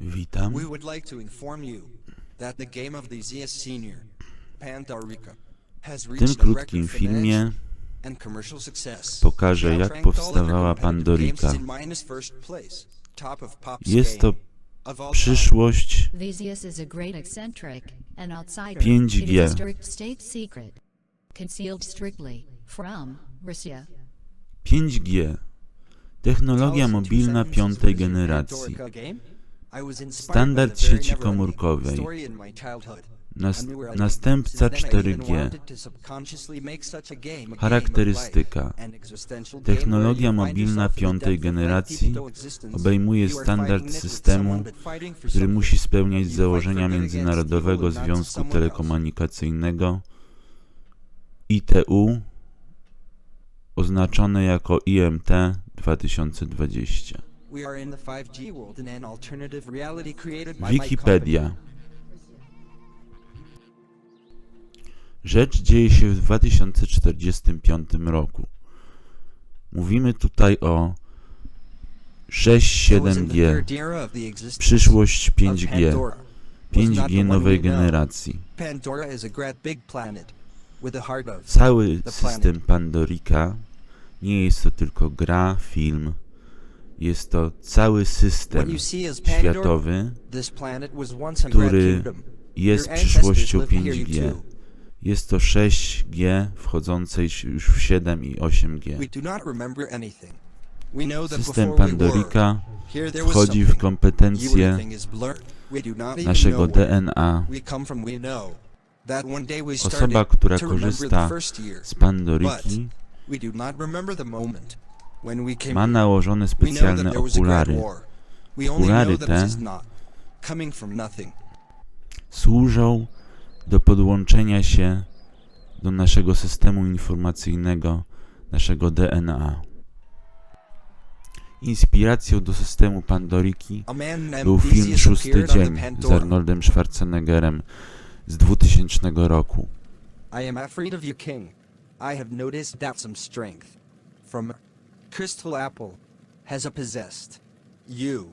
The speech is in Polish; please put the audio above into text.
Witam. We would like to inform you that the game of the ZS Senior, Pandorica, has W tym reached a krótkim record filmie finance and commercial success. pokażę, jak powstawała Pandorika. Jest to przyszłość Theseus is a great eccentric, an outsider. 5G. It is a strict state secret, concealed strictly from Russia. 5G. Technologia mobilna piątej generacji. Standard sieci komórkowej. Nas, następca Since then, I even 4G. wanted to subconsciously make such a game a game of Charakterystyka. Technologia mobilna piątej generacji obejmuje standard systemu, który musi spełniać założenia Międzynarodowego Związku. Telekomunikacyjnego ITU oznaczone jako IMT 2020. We are in the 5G world in an alternative reality created by my Wikipedia. Rzecz dzieje się w 2045 roku. Mówimy tutaj o company. It was in the 6-7G, third era of the existence przyszłość of 5G, Pandora. Was not the 5G one nowej generacji. Cały system Pandorika nie jest to tylko gra, film. Jest to cały system światowy, który jest przyszłością lived here 5G. too. Jest to 6G wchodzącej już w 7 i 8G. We do not remember anything. We know that System Pandorika wchodzi w kompetencje naszego DNA. Osoba, która korzysta z Pandoriki Ma nałożone specjalne okulary. Okulary te. Służą do podłączenia się do naszego systemu informacyjnego, naszego DNA. Inspiracją do systemu Pandoriki był film Szósty Dzień z. Arnoldem Schwarzeneggerem z 2000 roku. I am afraid of you, King. I have noticed that some strength from Crystal Apple has a possessed you.